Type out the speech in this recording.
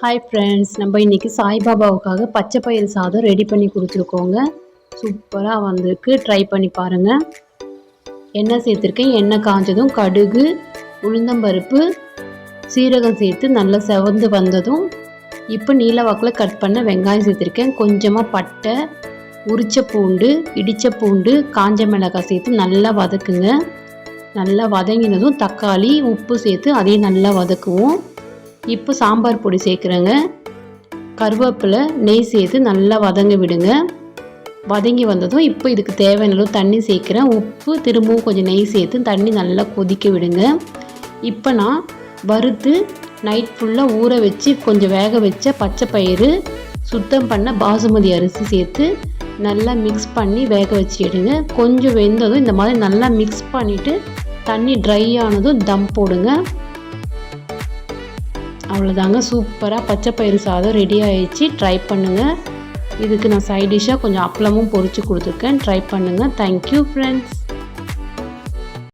Hi friends நம்ம இன்றைக்கி சாய்பாபாவுக்காக பச்சை பயிறு சாதம் ரெடி பண்ணி கொடுத்துருக்கோங்க. சூப்பராக வந்திருக்கு. ட்ரை பண்ணி பாருங்கள் எண்ணெய் சேர்த்துருக்கேன். எண்ணெய் காஞ்சதும் கடுகு உளுந்தம்பருப்பு சீரகம் சேர்த்து நல்லா செவந்து வந்ததும் இப்போ நீல வாக்கில் கட் பண்ண வெங்காயம் சேர்த்துருக்கேன். கொஞ்சமாக பட்டை உரிச்ச பூண்டு இடித்த பூண்டு காஞ்ச மிளகாய் சேர்த்து நல்லா வதக்குங்க. நல்லா வதங்கினதும் தக்காளி உப்பு சேர்த்து அதையும் நல்லா வதக்குவோம். இப்போ சாம்பார் பொடி சேர்க்குறேங்க. கருவேப்பிலை நெய் சேர்த்து நல்லா வதங்க விடுங்க. வதங்கி வந்ததும் இப்போ இதுக்கு தேவையான அளவு தண்ணி சேர்க்குறேன். உப்பு திரும்பவும் கொஞ்சம் நெய் சேர்த்து தண்ணி நல்லா கொதிக்க விடுங்க. இப்போ நான் வறுத்து நைட் ஃபுல்லாக ஊற வச்சு கொஞ்சம் வேக வச்ச பச்சை பயிறு சுத்தம் பண்ண பாசுமதி அரிசி சேர்த்து நல்லா மிக்ஸ் பண்ணி வேக வச்சு எடுங்க. கொஞ்சம் வெந்ததும் இந்த மாதிரி நல்லா மிக்ஸ் பண்ணிவிட்டு தண்ணி ட்ரை ஆனதும் தம் போடுங்க. அவ்வளோதாங்க சூப்பராக பச்சை பயிறு சாதம் ரெடி ஆயிடுச்சு. ட்ரை பண்ணுங்கள் இதுக்கு நான் சைட் டிஷ்ஷாக கொஞ்சம் அப்பளமும் பொரித்து கொடுத்துருக்கேன். ட்ரை பண்ணுங்கள் தேங்க்யூ ஃப்ரெண்ட்ஸ்